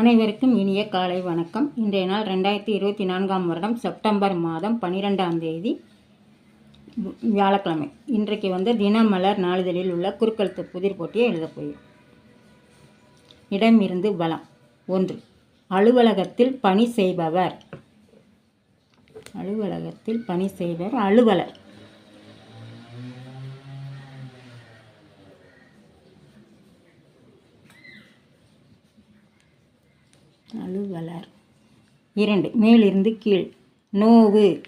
அனைவருக்கும் இனிய காலை வணக்கம். இன்றைய நாள் ரெண்டாயிரத்தி இருபத்தி நான்காம் வருடம் செப்டம்பர் மாதம் பன்னிரெண்டாம் தேதி வியாழக்கிழமை. இன்றைக்கு வந்து தினமலர் நாளிதழில் உள்ள குறுக்கெழுத்து புதிர் போட்டியை எழுதப் போகிறோம். இடமிருந்து பலம் ஒன்று அலுவலகத்தில் பணி செய்பவர். அலுவலகத்தில் பணி செய்பவர் அலுவலர். அலுவலர் இரண்டு மேலிருந்து கீழ். நோவு.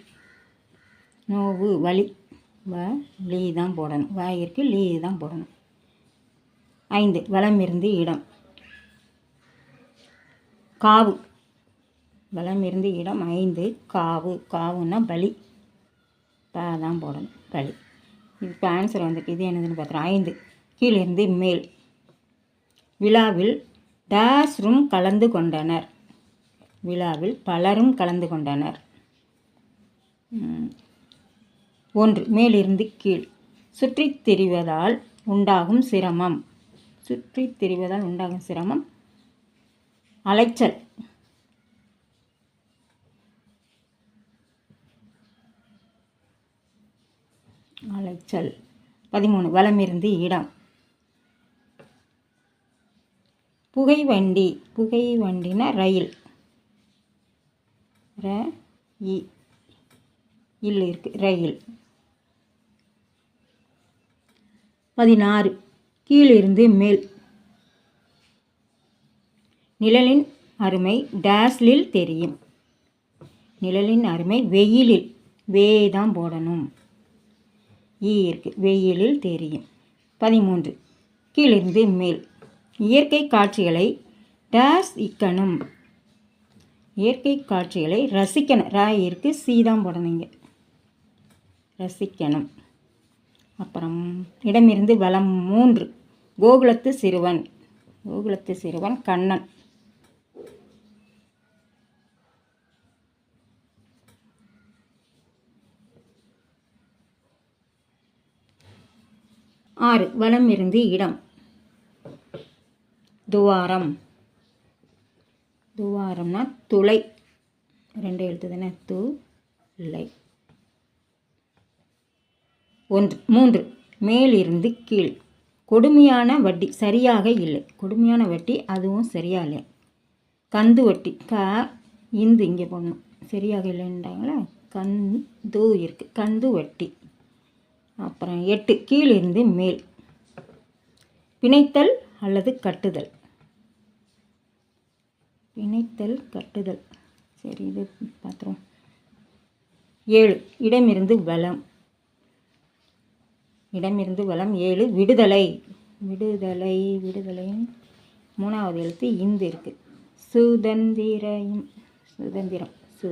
நோவு வலி. வ லீ தான் போடணும். வாயிற்கு லீ தான் போடணும். ஐந்து வளமிருந்து இடம். காவு. வளமிருந்து இடம். ஐந்து காவு. காவுன்னா பலி ப தான் போடணும். பலி இப்போ ஆன்சர் வந்துட்டு இது என்னதுன்னு பார்த்துறோம் ஐந்து கீழிருந்து மேல். விழாவில் தாஸ்ரும் ரூம் கலந்து கொண்டனர். விழாவில் பலரும் கலந்து கொண்டனர். ஒன்று மேலிருந்து கீழ். சுற்றித் திரிவதால் உண்டாகும் சிரமம். சுற்றித் திரிவதால் உண்டாகும் சிரமம். அலைச்சல். அலைச்சல். பதிமூணு வளமிருந்து இடம். புகை வண்டி புகை வண்டினா ரயில். ர இ இல் இருக்கு ரயில். பதினாறு கீழிருந்து மேல். நிழலின் அருமை டேஸ்லில் தெரியும். நிழலின் அருமை வெயிலில் வே தான் போடணும். ஈ இருக்கு வெயிலில் தெரியும். பதிமூன்று கீழிருந்து மேல். இயற்கை காட்சிகளை டேஸ் இக்கணும். இயற்கை காட்சிகளை ரசிக்கணும். ராயிற்கு சீதான் போடணுங்க. ரசிக்கணும். அப்புறம் இடமிருந்து வளம் மூன்று. கோகுலத்து சிறுவன். கோகுலத்து சிறுவன் கண்ணன். ஆறு. வளம் இருந்து இடம். துவாரம். துவாரம்னா துளை. ரெண்டு எழுத்து தானே? துளை. ஒன்று மூன்று. மேலிருந்து கீழ். கொடுமையான வட்டி சரியாக இல்லை. கொடுமையான வட்டி அதுவும் சரியாக இல்லை. கந்து வட்டி. க இந்து இங்கே போடணும். சரியாக இல்லைன்றாங்களா? கந்து இருக்கு. கந்து வட்டி. அப்புறம் எட்டு. கீழிருந்து மேல். பிணைத்தல் அல்லது கட்டுதல். பிணைத்தல் கட்டுதல். சரி இது பார்த்துருவோம். ஏழு இடமிருந்து வளம். இடமிருந்து வளம் ஏழு விடுதலை. விடுதலை விடுதலை மூணாவது எழுத்து இந்து இருக்குது சுதந்திரம் சுதந்திரம். சு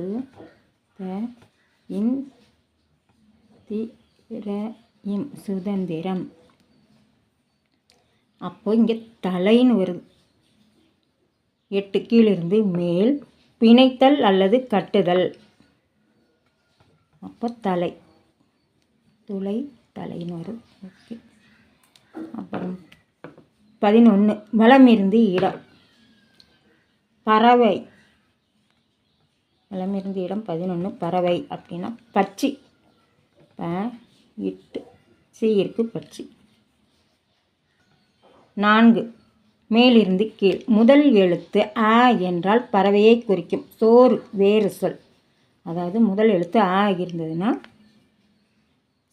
த இன் தி ர இம் சுதந்திரம். அப்போ இங்கே தலைன்னு வருது. எட்டு கீழிருந்து மேல் பிணைத்தல் அல்லது கட்டுதல். அப்போ தலை. துளை தலைன்னு வரும் ஓகே. அப்புறம் பதினொன்று வலமிருந்து இடம். பறவை. வலமிருந்து இடம் பதினொன்று பறவை அப்படின்னா பச்சி ப இட்டு சீ இருக்குது பச்சி நான்கு. மேலிருந்து கீழ். முதல் எழுத்து ஆ என்றால் பறவையை குறிக்கும். சோறு வேறு சொல். அதாவது முதல் எழுத்து ஆ இருந்ததுன்னா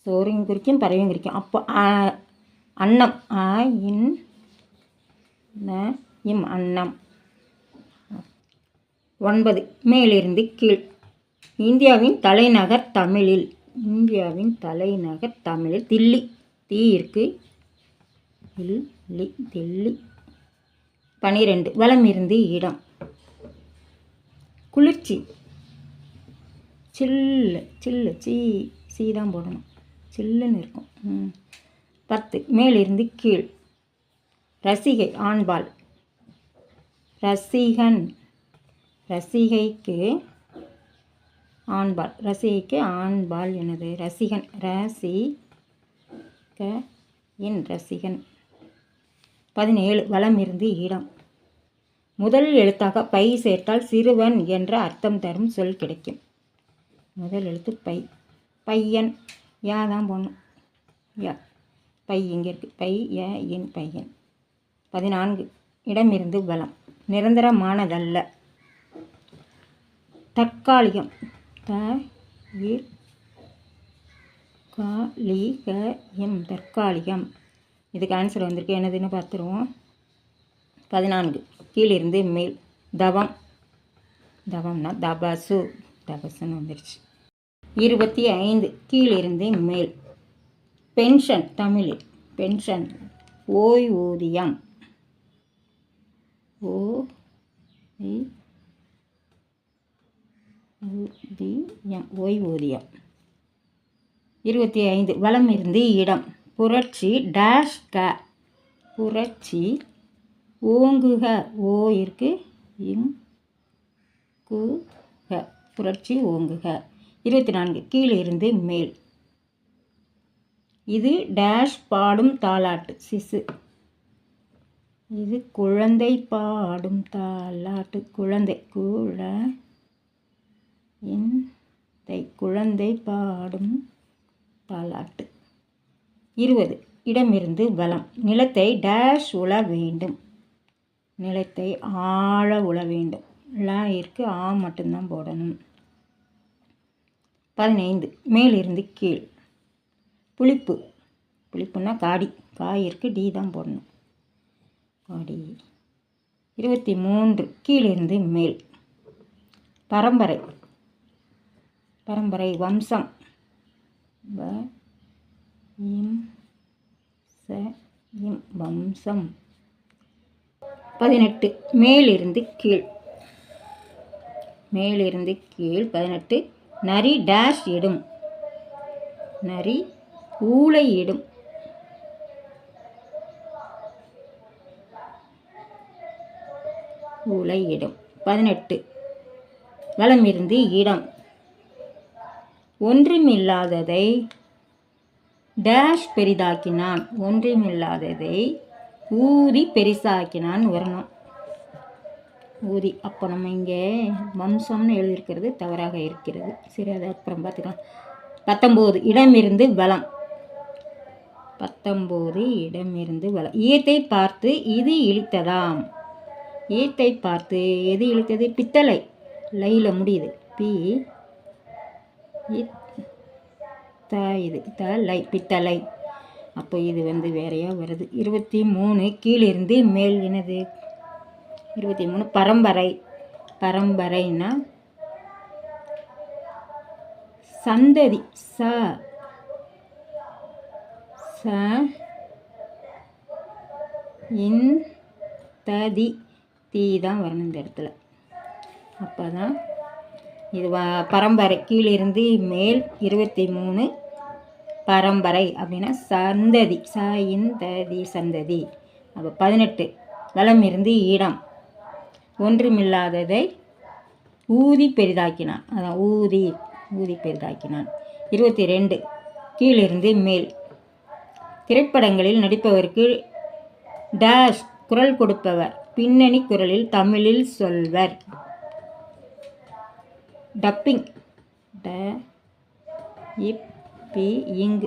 சோறையும் குறிக்கும் பறவையும் குறிக்கும். அப்போ ஆ அன்னம். ஆ இன் இம் அன்னம். ஒன்பது. மேலிருந்து கீழ். இந்தியாவின் தலைநகர் தமிழில். இந்தியாவின் தலைநகர் தமிழில். தில்லி. தீ இருக்குது இல். டெல்லி டெல்லி பனிரெண்டு வளம் இருந்து இடம். குளிர்ச்சி. சில்லு சில்லு. சீ சீ தான் போடணும். சில்லுன்னு இருக்கும். பத்து மேலிருந்து கீழ். ரசிகை ஆண்பால். ரசிகன். ரசிகைக்கு ஆண்பால். ரசிகைக்கு ஆண்பால் எனது ரசிகன். ரசி க என் ரசிகன். பதினேழு வளம் இருந்து இடம். முதல் எழுத்தாக பை சேர்த்தால் சிறுவன் என்ற அர்த்தம் தரும் சொல் கிடைக்கும். முதல் எழுத்து பை. பையன். யா தான் போடணும். யா. பை இங்கே இருக்குது பை ய என் பையன். பதினான்கு இடமிருந்து பலம் நிரந்தரமானதல்ல. தற்காலிகம். த காலிகம் எம். தற்காலிகம். இதுக்கு ஆன்சர் வந்திருக்கு. என்னதுன்னு பார்த்துருவோம். பதினான்கு. கீழிருந்து மேல். தவம். தவம்னா தபசு. தபசுன்னு வந்துருச்சு. இருபத்தி ஐந்து. கீழிருந்து மேல். பென்ஷன். தமிழில் பென்ஷன். ஓய்வூதியம். ஓ ஊதியம் ஓய்வூதியம். இருபத்தி ஐந்து. வளம் இருந்து இடம். புரட்சி டேஷ் க. புரட்சி ஓங்குக. ஓ இருக்கு. இங் கு க. புரட்சி ஓங்குக. இருபத்தி நான்கு. கீழிருந்து மேல். இது டேஷ் பாடும் தாலாட்டு சிசு. இது குழந்தை பாடும் தாலாட்டு குழந்தை. குழ இந்த குழந்தை பாடும் தாலாட்டு இருபது. இடமிருந்து வலம். நிலத்தை டேஷ் உழ வேண்டும். நிலத்தை ஆழ உழ வேண்டும். ல இருக்கு ஆ மட்டும்தான் போடணும். பதினைந்து. மேலிருந்து கீழ். புளிப்பு. புளிப்புன்னா காடி. காய் இருக்கு டி தான் போடணும். காடி. இருபத்தி மூன்று கீழிருந்து மேல். பரம்பரை. பரம்பரை வம்சம். இம் ச இம் வம்சம். பதினெட்டு மேலிருந்து கீழ். மேலிருந்து கீழ் பதினெட்டு. நரி டேஷ் இடும். நரி ஊளை இடும். ஊளை இடும். பதினெட்டு வளமிருந்து இடம். ஒன்றுமில்லாததை டேஷ் பெரிதாக்கினான் ஒன்றுமில்லாததை ஊதி பெரிசாக்கினான் வரணும் ஊதி அப்போ நம்ம இங்கே வம்சம்னு எழுதியிருக்கிறது தவறாக இருக்கிறது. சரி அதை அப்புறம் பார்த்துக்கலாம். பத்தொம்போது இடமிருந்து வளம். பத்தொம்போது இடமிருந்து வளம். ஈயத்தை பார்த்து இது இழுத்ததாம். ஈயத்தை பார்த்து எது இழுத்தது? பித்தளை. லையில் முடியுது. பி த இது தலை பித்தளை. அப்போ இது வந்து வேறையாக வருது. இருபத்தி மூணு கீழிருந்து மேல் என்னது? இருபத்தி மூணு பரம்பரை. பரம்பரைன்னா சந்ததி ச ச இன் ததி தீ தான் வரணும் இந்த இடத்துல. அப்போ தான் இது வ பரம்பரை. கீழிருந்து மேல் இருபத்தி மூணு பரம்பரை அப்படின்னா சந்ததி. ச சந்ததி. அப்போ பதினெட்டு. வளம் இருந்து இடம். ஒன்றுமில்லாததை ஊதி பெரிதாக்கினான். அதான் ஊதி ஊதி பெரிதாக்கினான். இருபத்தி ரெண்டு. கீழிருந்து மேல். திரைப்படங்களில் நடிப்பவருக்கு டேஷ் குரல் கொடுப்பவர். பின்னணி குரலில் தமிழில் சொல்வர். டப்பிங். ட இப் பி இங்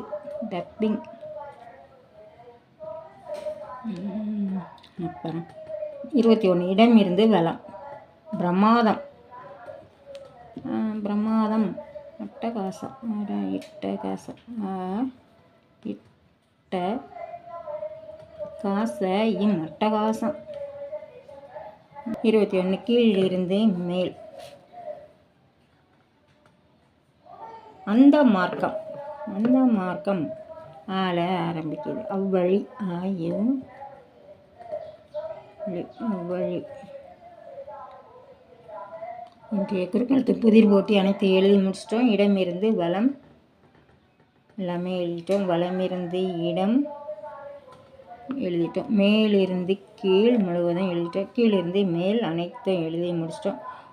டப்பிங். அப்புறம். இருபத்தி ஒன்று இடம் இருந்து வளம். பிரமாதம். பிரமாதம். அட்டகாசம். இட்டகாசம். இட்ட காச இம் அட்டகாசம். இருபத்தி ஒன்று கீழிருந்து மேல். அந்த மார்க்கம் அந்த மார்க்கம் ஆள ஆரம்பிக்குது. அவ்வழி ஆயும் அவ்வழி. இன்றைய குறுக்கெழுத்து புதிர் போட்டி அனைத்து எழுதி முடிச்சிட்டோம். இடமிருந்து வளம் எல்லாமே எழுதிட்டோம். வளமிருந்து இடம் எழுதிட்டோம். மேலிருந்து கீழ் முழுவதும் எழுதிட்டோம். கீழிருந்து மேல் அனைத்தும் எழுதி முடிச்சிட்டோம்.